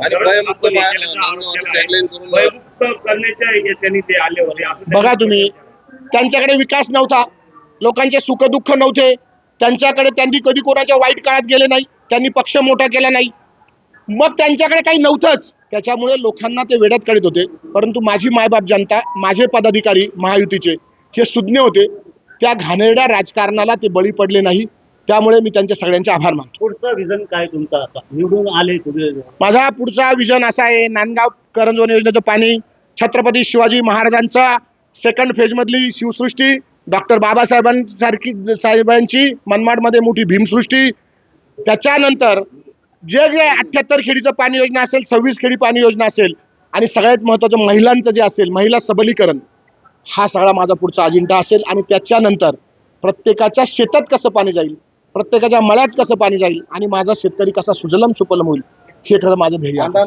भयमुक्त करण्याच्या याच्याने ते आले होते. बघा तुम्ही त्यांच्याकडे विकास नव्हता. लोकांचे सुख दुःख नव्हते. त्यांच्याकडे त्यांनी कधी कोणाच्या वाईट काळात गेले नाही. त्यांनी पक्ष मोठा केला नाही. मग त्यांच्याकडे काही नव्हतंच. त्याच्यामुळे लोकांना ते वेड्यात काढत होते. परंतु माझी मायबाप जनता माझे पदाधिकारी महायुतीचे हे सुज्ञ होते. त्या घाणेरड्या राजकारणाला ते बळी पडले नाही. त्यामुळे मी त्यांच्या सगळ्यांचे आभार मानतो. पुढचं विजन काय तुमचं आता? निवडून आले तुम्ही. माझा पुढचा विजन असा आहे नांदगाव करंजवन योजनेचं पाणी छत्रपती शिवाजी महाराजांचा सेकंड फेजमधली शिवसृष्टी डॉक्टर बाबासाहेबांसारखी साहेबांची मनमाडमध्ये मोठी भीमसृष्टी. त्याच्यानंतर जे जे अठ्ठ्याहत्तर खेडीचं पाणी योजना असेल सव्वीस खेडी पाणी योजना असेल आणि सगळ्यात महत्त्वाचं महिलांचं जे असेल महिला सबलीकरण हा सगळा माझा पुढचा अजेंडा असेल. आणि त्याच्यानंतर प्रत्येकाच्या शेतात कसं पाणी जाईल प्रत्येकाच्या मळ्यात कसं पाणी जाईल आणि माझा शेतकरी कसा सुजलम सुफलम होईल हे खरं माझं ध्येय आहे.